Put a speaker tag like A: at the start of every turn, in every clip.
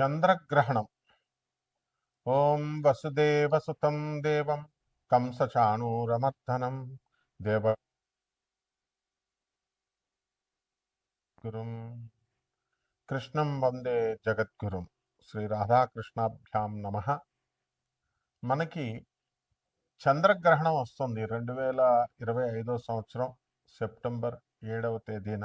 A: చంద్రగ్రహణం. ఓం వసుదేవసుతం దేవం కంసచాణూరమర్దనం దేవ గురుం కృష్ణం వందే జగద్గురుం శ్రీ రాధాకృష్ణాభ్యాం నమ. మనకి చంద్రగ్రహణం వస్తుంది. రెండు వేల ఇరవై ఐదో సంవత్సరం సెప్టెంబర్ ఏడవ తేదీన.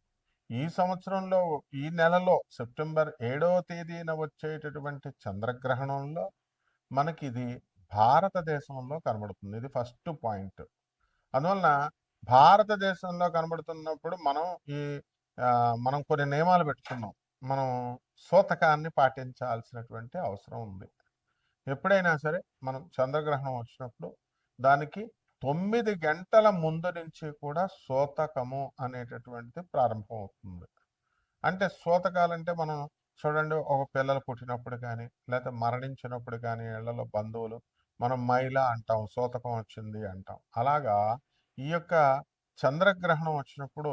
A: ఈ సంవత్సరంలో ఈ నెలలో సెప్టెంబర్ ఏడవ తేదీన వచ్చేటటువంటి చంద్రగ్రహణంలో మనకి ఇది భారతదేశంలో కనబడుతుంది. ఇది ఫస్ట్ పాయింట్. అందువలన భారతదేశంలో కనబడుతున్నప్పుడు మనం ఈ మనం కొన్ని నియమాలు పెట్టుకున్నాం. మనం సూతకాన్ని పాటించాల్సినటువంటి అవసరం ఉంది. ఎప్పుడైనా సరే మనం చంద్రగ్రహణం వచ్చినప్పుడు దానికి తొమ్మిది గంటల ముందు నుంచి కూడా శోతకము అనేటటువంటిది ప్రారంభం అవుతుంది అంటే సూతకాలంటే మనం చూడండి ఒక పిల్లలు పుట్టినప్పుడు కానీ లేదా మరణించినప్పుడు కానీ ఇళ్ళలో బంధువులు మనం మైల అంటాం శోతకం వచ్చింది అంటాం. అలాగా ఈ యొక్క చంద్రగ్రహణం వచ్చినప్పుడు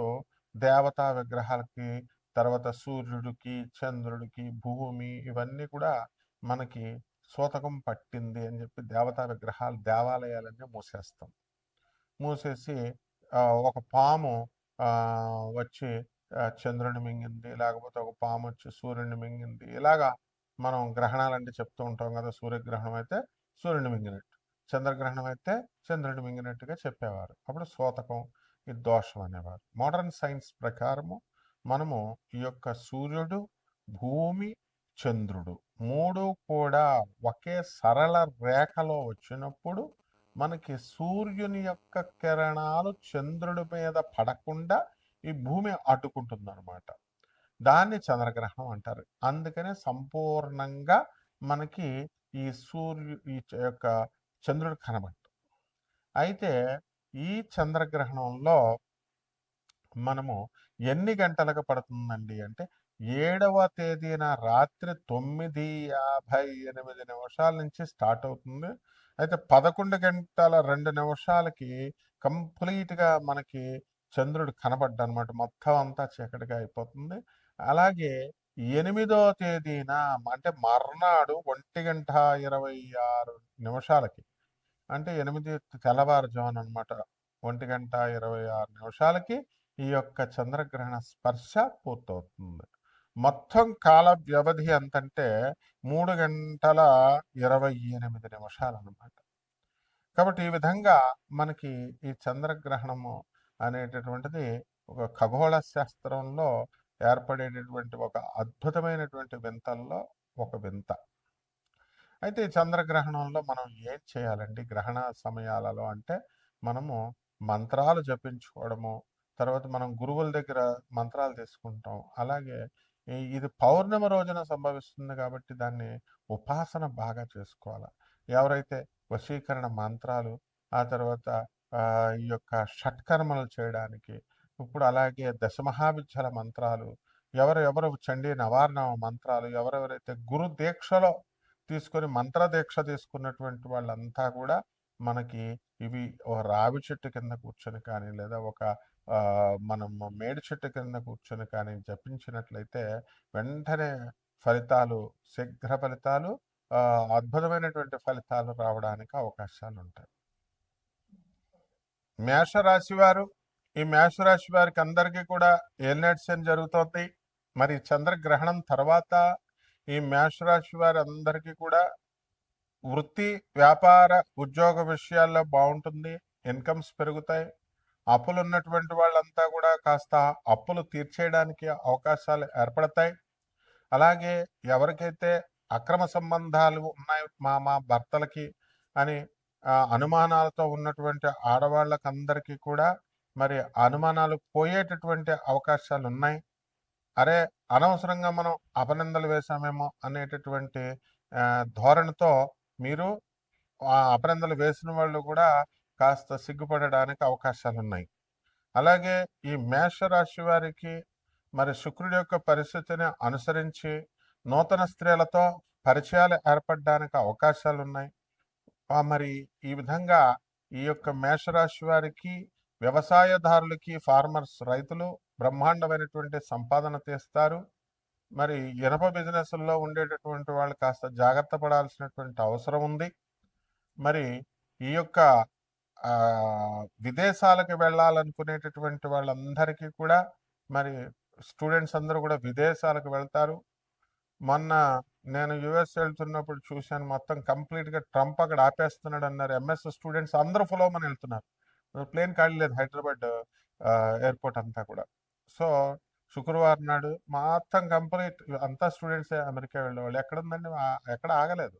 A: దేవతా విగ్రహాలకి తర్వాత సూర్యుడికి చంద్రుడికి భూమి ఇవన్నీ కూడా మనకి సూతకం పట్టింది అని చెప్పి దేవతా విగ్రహాలు దేవాలయాలన్నీ మూసేస్తాం. మూసేసి ఒక పాము వచ్చి చంద్రుని మింగింది లేకపోతే ఒక పాము వచ్చి సూర్యుని మింగింది. ఇలాగా మనం గ్రహణాలంటే చెప్తూ ఉంటాం కదా సూర్యగ్రహణం అయితే సూర్యుని మింగినట్టు. చంద్రగ్రహణం అయితే చంద్రుని మింగినట్టుగా చెప్పేవారు. అప్పుడు శోతకం ఇది దోషం అనేవారు. మోడర్న్ సైన్స్ ప్రకారము మనము ఈ యొక్క సూర్యుడు భూమి చంద్రుడు. మూడు కూడా ఒకే సరళ రేఖలో వచ్చినప్పుడు మనకి సూర్యుని యొక్క కిరణాలు చంద్రుడి మీద పడకుండా ఈ భూమి అడ్డుకుంటుంది అనమాట దాన్ని చంద్రగ్రహణం అంటారు. అందుకనే సంపూర్ణంగా మనకి ఈ సూర్యు ఈ యొక్క చంద్రుడు కనబడదు అయితే ఈ చంద్రగ్రహణంలో మనము ఎన్ని గంటలకు పడుతుందండి అంటే ఏడవ తేదీన రాత్రి తొమ్మిది యాభై ఎనిమిది నిమిషాల నుంచి స్టార్ట్ అవుతుంది. అయితే పదకొండు గంటల రెండు నిమిషాలకి కంప్లీట్గా మనకి చంద్రుడు కనబడ్డ అనమాట మొత్తం అంతా చీకటిగా అయిపోతుంది. అలాగే ఎనిమిదో తేదీన అంటే మర్నాడు ఒంటి గంట ఇరవై ఆరు నిమిషాలకి అంటే ఎనిమిది తెల్లవారుజామున అనమాట ఒంటి గంట ఇరవై ఆరు నిమిషాలకి ఈ యొక్క చంద్రగ్రహణ స్పర్శ పూర్తవుతుంది. మొత్తం కాల వ్యవధి ఎంతంటే మూడు గంటల ఇరవై ఎనిమిది నిమిషాలు అనమాట కాబట్టి ఈ విధంగా మనకి ఈ చంద్రగ్రహణము అనేటటువంటిది ఒక ఖగోళ శాస్త్రంలో ఏర్పడేటటువంటి ఒక అద్భుతమైనటువంటి వింతల్లో ఒక వింత. అయితే ఈ చంద్రగ్రహణంలో మనం ఏం చేయాలండి? గ్రహణ సమయాలలో అంటే మనము మంత్రాలు జపించుకోవడము తర్వాత మనం గురువుల దగ్గర మంత్రాలు తీసుకుంటాం అలాగే ఇది పౌర్ణమి రోజున సంభవిస్తుంది కాబట్టి దాన్ని ఉపాసన బాగా చేసుకోవాలి. ఎవరైతే వశీకరణ మంత్రాలు ఆ తర్వాత ఈ యొక్క షట్కర్మలు చేయడానికి ఇప్పుడు అలాగే దశమహావిద్యల మంత్రాలు ఎవరెవరు చండీ నవార్ణ మంత్రాలు ఎవరెవరైతే గురు దీక్షలో తీసుకొని మంత్ర దీక్ష తీసుకున్నటువంటి వాళ్ళంతా కూడా మనకి ఇవి ఒక రావి చెట్టు కింద కూర్చొని కానీ లేదా ఒక మనం మేడి చెట్టు కింద కూర్చొని కానీ జపించినట్లయితే వెంటనే ఫలితాలు శీఘ్ర ఫలితాలు అద్భుతమైనటువంటి ఫలితాలు రావడానికి అవకాశాలు ఉంటాయి మేషరాశి వారు ఈ మేషరాశి వారికి అందరికీ కూడా ఏలినట్సన్ జరుగుతోంది. మరి చంద్రగ్రహణం తర్వాత ఈ మేషరాశి వారి అందరికీ కూడా వృత్తి వ్యాపార ఉద్యోగ విషయాల్లో బాగుంటుంది ఇన్కమ్స్ పెరుగుతాయి. అప్పులు ఉన్నటువంటి వాళ్ళంతా కూడా కాస్త అప్పులు తీర్చేయడానికి అవకాశాలు ఏర్పడతాయి. అలాగే ఎవరికైతే అక్రమ సంబంధాలు ఉన్నాయి మా మా భర్తలకి అని అనుమానాలతో ఉన్నటువంటి ఆడవాళ్ళకందరికీ కూడా మరి అనుమానాలు పోయేటటువంటి అవకాశాలు ఉన్నాయి అరే అనవసరంగా మనం అపనిందలు వేశామేమో అనేటటువంటి ధోరణితో మీరు ఆ అపనిందలు వేసిన వాళ్ళు కూడా కాస్త సిగ్గుపడడానికి అవకాశాలు ఉన్నాయి అలాగే ఈ మేషరాశి వారికి మరి శుక్రుడి యొక్క పరిస్థితిని అనుసరించి నూతన స్త్రీలతో పరిచయాలు ఏర్పడడానికి అవకాశాలు ఉన్నాయి మరి ఈ విధంగా ఈ యొక్క మేషరాశి వారికి వ్యవసాయదారులకి ఫార్మర్స్ రైతులు బ్రహ్మాండమైనటువంటి సంపాదన తీస్తారు. మరి ఇనప బిజినెస్లో ఉండేటటువంటి వాళ్ళు కాస్త జాగ్రత్త పడాల్సినటువంటి అవసరం ఉంది. మరి ఈ యొక్క విదేశాలకు వెళ్ళాలనుకునేటటువంటి వాళ్ళందరికీ కూడా మరి స్టూడెంట్స్ అందరూ కూడా విదేశాలకు వెళ్తారు. మొన్న నేను యుఎస్ వెళ్తున్నప్పుడు చూశాను మొత్తం కంప్లీట్గా ట్రంప్ అక్కడ ఆపేస్తున్నాడు అన్నారు. ఎంఎస్ స్టూడెంట్స్ అందరూ ఫాలో వెళ్తున్నారు. ప్లేన్ ఖాళీ లేదు హైదరాబాద్ ఎయిర్పోర్ట్ అంతా కూడా. సో శుక్రవారం నాడు మొత్తం కంప్లీట్ అంతా స్టూడెంట్సే అమెరికా వెళ్ళేవాళ్ళు. ఎక్కడ ఉందండి ఎక్కడ ఆగలేదు.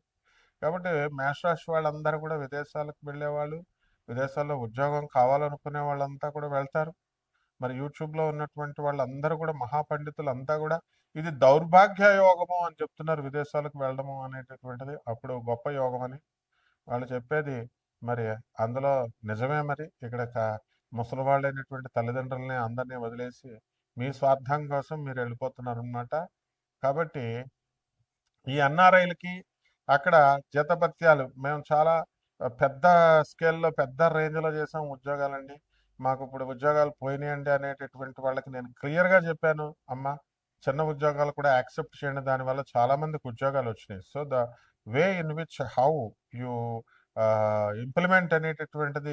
A: కాబట్టి మేషరాశి వాళ్ళందరూ కూడా విదేశాలకు వెళ్ళేవాళ్ళు. విదేశాల్లో ఉద్యోగం కావాలనుకునే వాళ్ళంతా కూడా వెళ్తారు. మరి యూట్యూబ్లో ఉన్నటువంటి వాళ్ళందరూ కూడా మహాపండితులు అంతా కూడా ఇది దౌర్భాగ్య యోగము అని చెప్తున్నారు విదేశాలకు వెళ్ళడము అనేటటువంటిది. అప్పుడు గొప్ప యోగం అని వాళ్ళు చెప్పేది. మరి అందులో నిజమే మరి. ఇక్కడ క- ముసలి వాళ్ళైనటువంటి తల్లిదండ్రులని అందరినీ వదిలేసి మీ స్వార్థం కోసం మీరు వెళ్ళిపోతున్నారు అనమాట కాబట్టి ఈ ఎన్ఆర్ఐలకి అక్కడ జతపత్యాలు మేము చాలా పెద్ద స్కేల్లో పెద్ద రేంజ్లో చేసాం ఉద్యోగాలండి. మాకు ఇప్పుడు ఉద్యోగాలు పోయినాయండి అనేటటువంటి వాళ్ళకి నేను క్లియర్గా చెప్పాను. అమ్మ చిన్న ఉద్యోగాలు కూడా యాక్సెప్ట్ చేయండి. దానివల్ల చాలా మందికి ఉద్యోగాలు వచ్చినాయి. So the way in which how you implement అనేటటువంటిది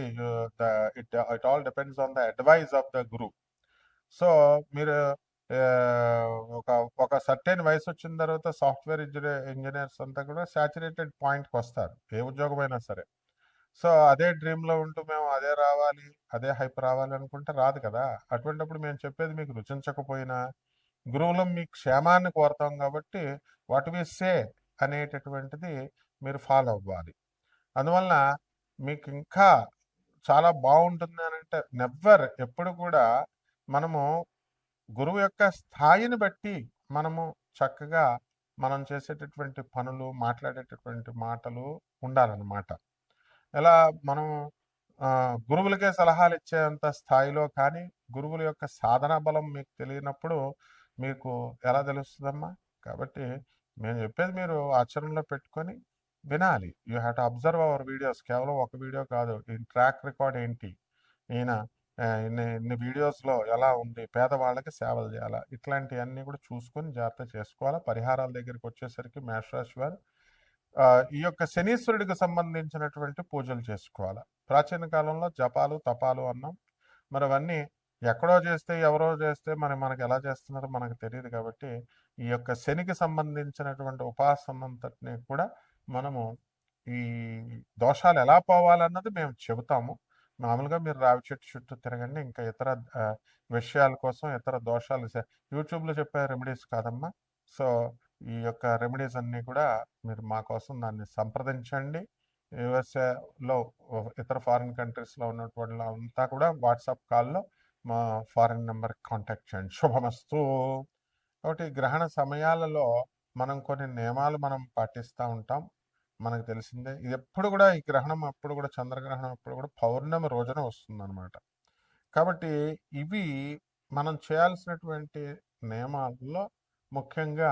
A: it it all depends on the advise of the guru so మీరు ఒక ఒక సర్టెన్ వయసు వచ్చిన తర్వాత సాఫ్ట్వేర్ ఇంజనీర్ ఇంజనీర్స్ అంతా కూడా సాచురేటెడ్ పాయింట్కి వస్తారు ఏ ఉద్యోగమైనా సరే. సో అదే డ్రీమ్లో ఉంటూ మేము అదే రావాలి అదే హైప్ రావాలి అనుకుంటే రాదు కదా! అటువంటిప్పుడు మేము చెప్పేది మీకు రుచించకపోయినా గురువులం మీ క్షేమాన్ని కోరుతాం కాబట్టి వాట్ వి సే అనేటటువంటిది మీరు ఫాలో అవ్వాలి. అందువలన మీకు ఇంకా చాలా బాగుంటుంది అని అంటే నెవ్వర్ ఎప్పుడు కూడా మనము గురువు యొక్క స్థాయిని బట్టి మనము చక్కగా మనం చేసేటటువంటి పనులు మాట్లాడేటటువంటి మాటలు ఉండాలన్నమాట. ఎలా మనం గురువులకే సలహాలు ఇచ్చేంత స్థాయిలో కానీ గురువుల యొక్క సాధన బలం మీకు తెలియనప్పుడు మీకు ఎలా తెలుస్తుందమ్మా? కాబట్టి మేము చెప్పేది మీరు ఆచరణలో పెట్టుకొని వినాలి. You have to observe our videos. కేవలం ఒక వీడియో కాదు. ఈ ట్రాక్ రికార్డ్ ఏంటి? ఈయన ఇన్ని ఇన్ని వీడియోస్లో ఎలా ఉంది? పేదవాళ్ళకి సేవలు చేయాలా? ఇట్లాంటివన్నీ కూడా చూసుకొని జాగ్రత్త చేసుకోవాలా? పరిహారాల దగ్గరికి వచ్చేసరికి మేషరాశి వారు ఈ యొక్క శనీశ్వరుడికి సంబంధించినటువంటి పూజలు చేసుకోవాలి. ప్రాచీన కాలంలో జపాలు తపాలు అన్నాం మరి అవన్నీ ఎక్కడో చేస్తే ఎవరో చేస్తే మరి మనకి ఎలా చేస్తున్నారో మనకు తెలియదు కాబట్టి ఈ యొక్క శనికి సంబంధించినటువంటి ఉపాసనంతటిని కూడా మనము ఈ దోషాలు ఎలా పోవాలన్నది మేము చెబుతాము. మామూలుగా మీరు రావి చెట్టు చుట్టూ తిరగండి ఇంకా ఇతర విషయాల కోసం ఇతర దోషాలు యూట్యూబ్లో చెప్పే రెమెడీస్ కాదమ్మా. సో ఈ యొక్క రెమెడీస్ అన్నీ కూడా మీరు మా కోసం దాన్ని సంప్రదించండి. యుఎస్ఏలో ఇతర ఫారిన్ కంట్రీస్లో ఉన్నటువంటి అంతా కూడా వాట్సాప్ కాల్లో మా ఫారిన్ నెంబర్ కాంటాక్ట్ చేయండి. శుభమస్తు. కాబట్టి గ్రహణ సమయాలలో మనం కొన్ని నియమాలు మనం పాటిస్తూ ఉంటాం. మనకు తెలిసిందే. ఇది ఎప్పుడు కూడా ఈ గ్రహణం అప్పుడు కూడా చంద్రగ్రహణం అప్పుడు కూడా పౌర్ణమి రోజున వస్తుందన్నమాట. కాబట్టి ఇవి మనం చేయాల్సినటువంటి నియమాల్లో ముఖ్యంగా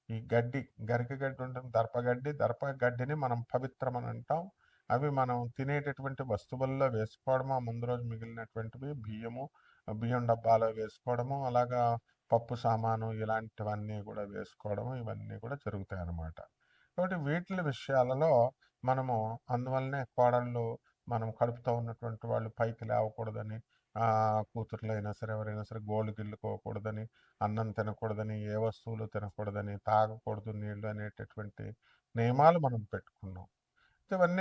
A: ఈ గడ్డి గరిక గడ్డి ఉంటుంది దర్పగడ్డి దర్పగడ్డిని మనం పవిత్రం అని అంటాం. అవి మనం తినేటటువంటి వస్తువుల్లో వేసుకోవడము ఆ ముందు రోజు మిగిలినటువంటివి బియ్యము బియ్యం డబ్బాలో వేసుకోవడము అలాగా పప్పు సామాను ఇలాంటివన్నీ కూడా వేసుకోవడము ఇవన్నీ కూడా జరుగుతాయి అన్నమాట. కాబట్టి వీటి విషయాలలో మనము అందువల్లనే కోడళ్ళు మనం కడుపుతో ఉన్నటువంటి వాళ్ళు పైకి లేవకూడదని కూతుర్లు అయినా సరే ఎవరైనా సరే గోళ్ళు గిల్లుకోకూడదని అన్నం తినకూడదని ఏ వస్తువులు తినకూడదని తాగకూడదు నీళ్ళు అనేటటువంటి నియమాలు మనం పెట్టుకున్నాం. ఇవన్నీ